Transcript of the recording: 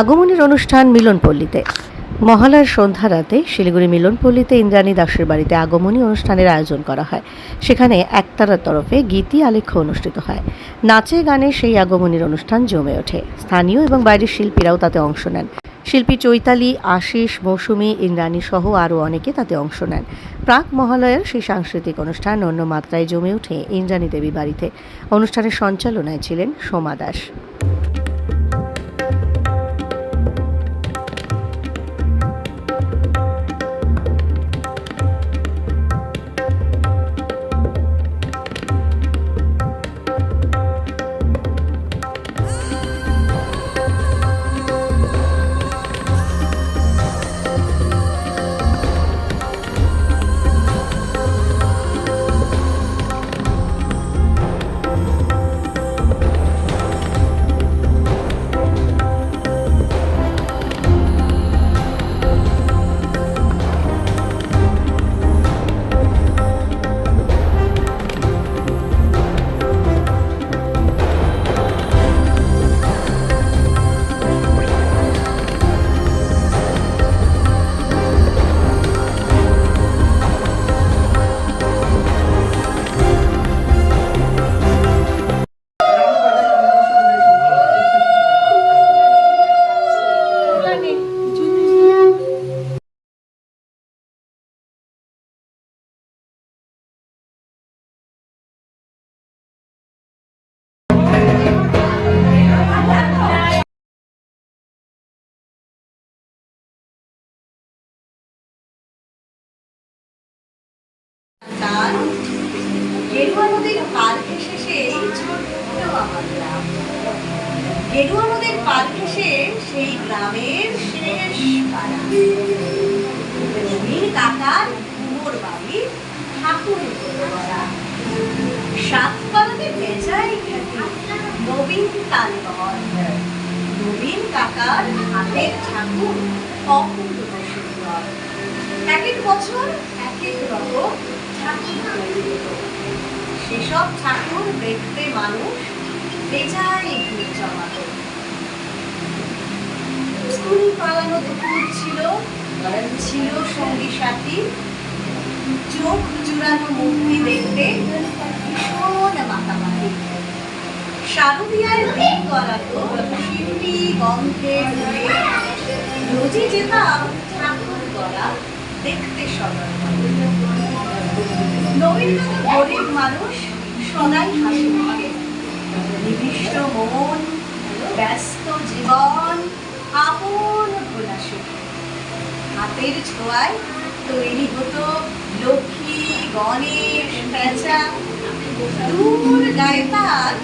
আগমনের অনুষ্ঠান মিলনপল্লীতে। মহালয়ার সন্ধ্যা রাতে শিলিগুড়ি মিলনপল্লীতে ইন্দ্রাণী দাসের বাড়িতে আগমনী অনুষ্ঠানের আয়োজন করা হয়। সেখানে একতারার তরফে গীতি আলেখ্য অনুষ্ঠিত হয়। নাচে গানে সেই আগমনীর অনুষ্ঠান জমে ওঠে। স্থানীয় এবং বাইরের শিল্পীরাও তাতে অংশ নেন। শিল্পী চৈতালি, আশিস, মৌসুমী, ইন্দ্রাণী সহ আরও অনেকে তাতে অংশ নেন। প্রাক মহালয়ার সেই সাংস্কৃতিক অনুষ্ঠান অন্য মাত্রায় জমে ওঠে ইন্দ্রাণী দেবী বাড়িতে। অনুষ্ঠানের সঞ্চালনায় ছিলেন সোমা দাস। নদীর নদীর গ্রামের শেষ পাড়া। রঙিন কাকার নবীন কালবন নবীন কাকার হাতের ঠাকুর অপূর্ব সুন্দর এক এক বছর, এক এক রকম সেসব ঠাকুর দেখতে মানুষ বেজায় ভিড় জমাতো স্কুল পালানো দুপুর ছিল ছিল সঙ্গী সাথী। চোখ জুড়ানো মূর্তি দেখতে ভীষণ মাতামাতি। শারদীয়ায় দিন করাতো শিল্পী গন্ধে রোজই যেতাম ঠাকুর গড়া দেখতে সদর নবীন গরিব মানুষ সদাই হাসি মুখে। নিবিষ্ট মন, ব্যস্ত জীবন, আপন ভোলা হাতের ছোঁয়ায় তৈরি হতো লক্ষ্মী গণেশ পেঁচা দূর গায়ে তার